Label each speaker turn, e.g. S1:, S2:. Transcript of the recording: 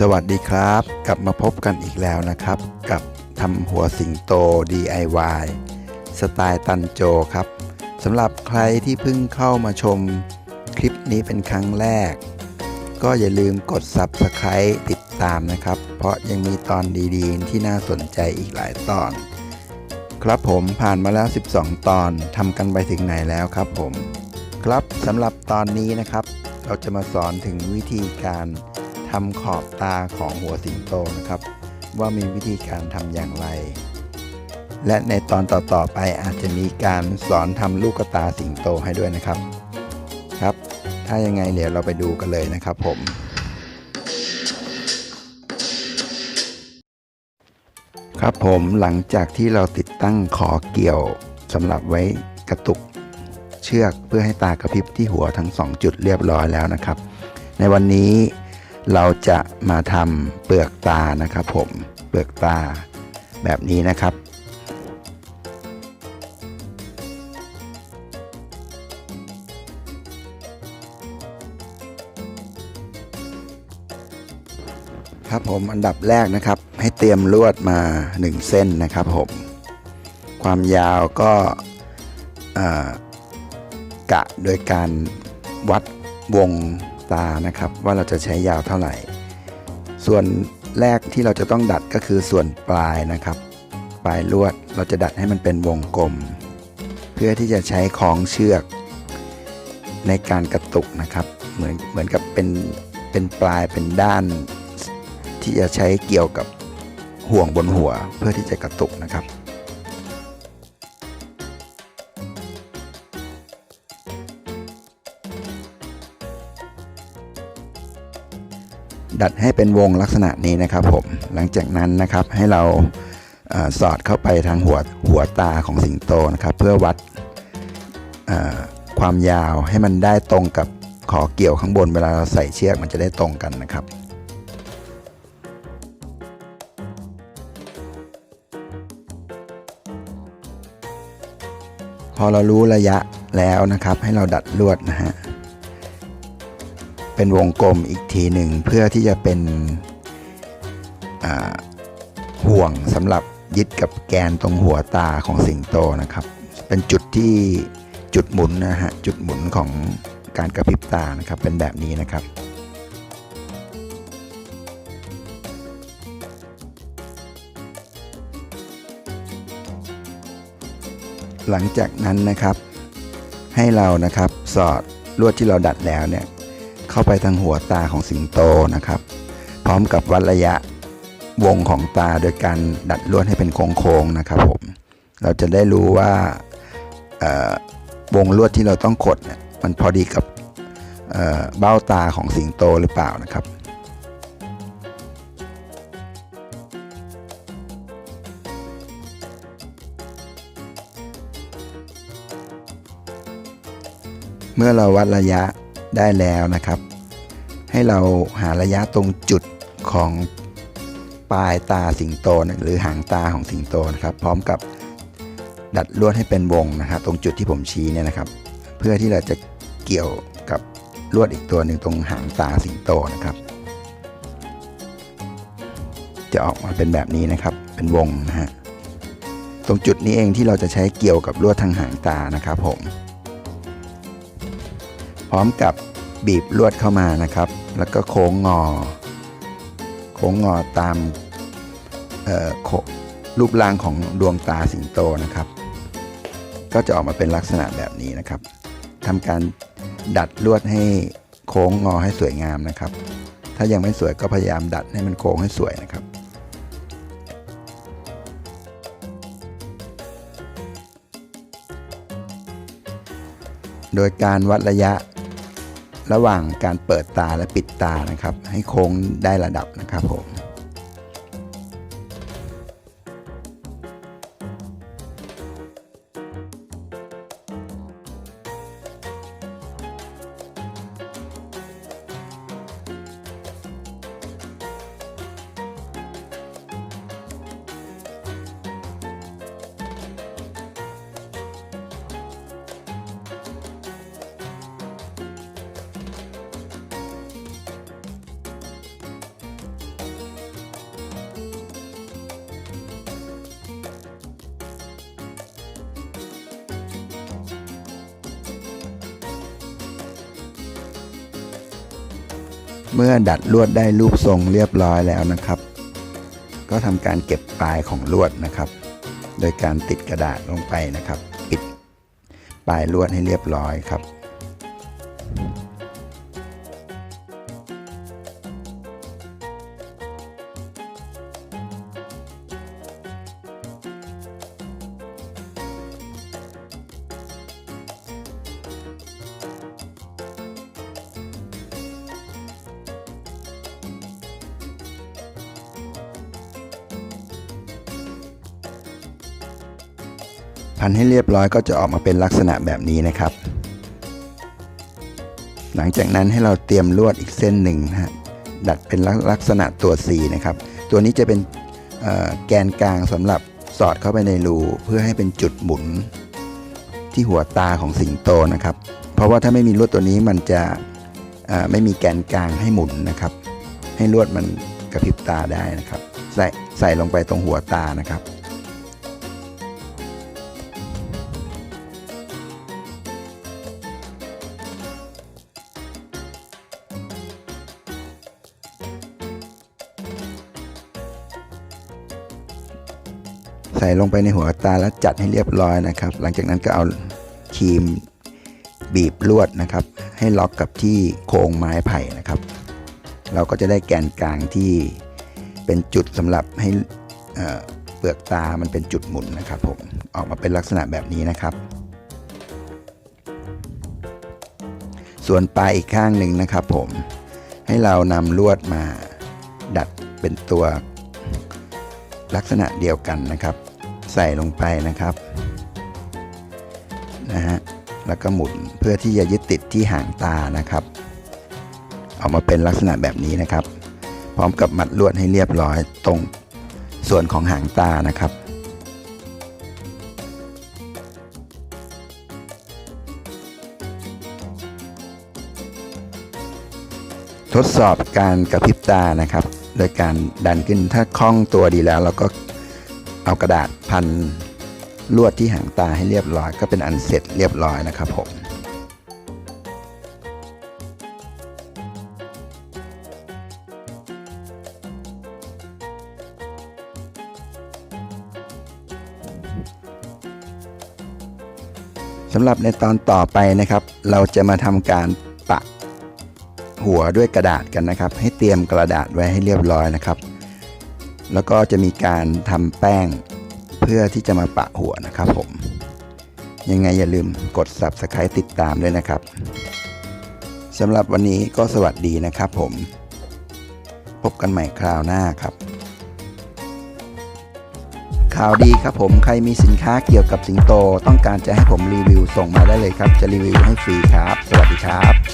S1: สวัสดีครับ กลับมาพบกันอีกแล้วนะครับ กับทำหัวสิงโต DIY สไตล์ตันโจครับสำหรับใครที่เพิ่งเข้ามาชมคลิปนี้เป็นครั้งแรก ก็อย่าลืมกด Subscribe ติดตามนะครับ เพราะยังมีตอนดีๆ ที่น่าสนใจอีกหลายตอน ครับผมผ่านมาแล้ว 12 ตอนทำกันไปถึงไหนแล้วครับผม ครับสำหรับตอนนี้นะครับ เราจะมาสอนถึงวิธีการ ทำขอบตาของหัวสิงโตนะครับ ว่ามีวิธีการทำอย่างไร และในตอนต่อๆไปอาจจะมีการสอนทำลูกตาสิงโตให้ด้วยนะครับครับ ถ้ายังไงเดี๋ยวเราไปดูกันเลยนะครับผมครับผมหลังจากที่เราติดตั้งขอเกี่ยวสำหรับไว้กระตุกเชือกเพื่อให้ตากระพริบที่หัวทั้ง 2 จุดเรียบร้อยแล้วนะครับ ในวันนี้ เราจะมาทำเปลือกตานะครับผมเปลือกตาแบบนี้นะครับ ครับผมอันดับแรกนะครับ ให้เตรียมลวดมา 1 เส้นนะครับผมความยาวก็กะโดยการวัดวง ตานะครับว่าเราจะใช้ยาวเท่าไหร่ ส่วนแรกที่เราจะต้องดัดก็คือส่วนปลายนะครับ ปลายลวดเราจะดัดให้มันเป็นวงกลม เพื่อที่จะใช้คล้องเชือก ในการกระตุกนะครับ เหมือนเหมือนกับเป็นเป็นปลายเป็นด้าน ที่จะใช้เกี่ยวกับห่วงบนหัวเพื่อที่จะกระตุกนะครับ ดัดให้เป็นวงลักษณะนี้นะครับผมหลังจากนั้นนะครับให้เราออสอดเข้าไปทางหัวหัวตาของสิงโตนะครับ เพื่อวัดความยาวให้มันได้ตรงกับขอเกี่ยวข้างบนเวลาเราใส่เชือกมันจะได้ตรงกันนะครับพอเรารู้ระยะแล้วนะครับ ให้เราดัดลวดนะฮะ เป็นวงกลมอีกทีหนึ่งเพื่อที่จะเป็นห่วงสำหรับยึดกับแกนตรงหัวตาของสิงโตนะครับ เป็นจุดที่จุดหมุนนะฮะจุดหมุนของการกระพริบตานะครับเป็นแบบนี้นะครับหลังจากนั้นนะครับให้เรานะครับสอดลวดที่เราดัดแล้วเนี่ย เข้าไปทางหัวตาของสิงโตนะครับ พร้อมกับวัดระยะวงของตาโดยการดัดลวดให้เป็นโค้งๆนะครับผมเราจะได้รู้ว่าวงลวดที่เราต้องกดเนี่ยมันพอดีกับเบ้าตาของสิงโตหรือเปล่านะครับเมื่อเราวัดระยะได้แล้วนะครับ ให้เราหาระยะตรงจุดของปลายตาสิงโตนะหรือหางตาของสิงโตนะครับ พร้อมกับดัดลวดให้เป็นวงนะครับตรงจุดที่ผมชี้เนี่ยนะครับ เพื่อที่เราจะเกี่ยวกับลวดอีกตัวหนึ่งตรงหางตาสิงโตนะครับ จะออกมาเป็นแบบนี้นะครับ เป็นวงนะฮะตรงจุดนี้เองที่เราจะใช้เกี่ยวกับลวดทางหางตานะครับผม พร้อมกับ บีบลวดเข้ามานะครับ แล้วก็โค้งงอ โค้งงอตามรูปร่างของดวงตาสิงโตนะครับ ก็จะออกมาเป็นลักษณะแบบนี้นะครับทำการดัดลวดให้โค้งงอให้สวยงามนะครับ ถ้ายังไม่สวยก็พยายามดัดให้มันโค้งให้สวยนะครับโดยการวัดระยะ ระหว่างการเปิดตาและปิดตานะครับ ให้โค้งได้ระดับนะครับผม เมื่อดัดลวดได้รูปทรงเรียบร้อยแล้วนะครับ ก็ทำการเก็บปลายของลวดนะครับ โดยการติดกระดาษลงไปนะครับ ปิดปลายลวดให้เรียบร้อยครับ พันให้เรียบร้อยก็จะออกมาเป็นลักษณะแบบนี้นะครับ หลังจากนั้นให้เราเตรียมลวดอีกเส้นหนึ่งนะฮะดัดเป็นลักษณะตัว C นะครับ ตัวนี้จะเป็นแกนกลางสำหรับสอดเข้าไปในรูเพื่อให้เป็นจุดหมุนที่หัวตาของสิงโตนะครับ เพราะว่าถ้าไม่มีลวดตัวนี้มันจะไม่มีแกนกลางให้หมุนนะครับ ให้ลวดมันกระพริบตาได้นะครับ ใส่ใส่ลงไปตรงหัวตานะครับ ใส่ลงไปในหัวตาแล้วจัดให้เรียบร้อยนะครับ หลังจากนั้นก็เอาครีมบีบลวดนะครับ ให้ล็อกกับที่โครงไม้ไผ่นะครับ เราก็จะได้แกนกลางที่เป็นจุดสำหรับให้เเปลือกตามันเป็นจุดหมุนนะครับผมออกมาเป็นลักษณะแบบนี้นะครับ ส่วนปลายอีกข้างหนึ่งนะครับผมให้เรานำลวดมาดัดเป็นตัว ลักษณะเดียวกันนะครับ ใส่ลงไปนะครับนะฮะแล้วก็หมุนเพื่อที่จะยึดติดที่หางตานะครับ ออกมาเป็นลักษณะแบบนี้นะครับ พร้อมกับมัดลวดให้เรียบร้อยตรงส่วนของหางตานะครับทดสอบการกระพริบตานะครับ โดยการดันขึ้นถ้าคล่องตัวดีแล้วเราก็เอากระดาษพันลวดที่หางตาให้เรียบร้อย ก็เป็นอันเสร็จเรียบร้อยนะครับผมสำหรับในตอนต่อไปนะครับ เราจะมาทำการปะ หัวด้วยกระดาษกันนะครับ ให้เตรียมกระดาษไว้ให้เรียบร้อยนะครับ แล้วก็จะมีการทำแป้งเพื่อที่จะมาปะหัวนะครับผม ยังไงอย่าลืมกด subscribe ติดตามด้วยนะครับสำหรับวันนี้ก็สวัสดีนะครับผม พบกันใหม่คราวหน้าครับ ข่าวดีครับผมใครมีสินค้าเกี่ยวกับสิงโต ต้องการจะให้ผมรีวิวส่งมาได้เลยครับ จะรีวิวให้ฟรีครับ สวัสดีครับ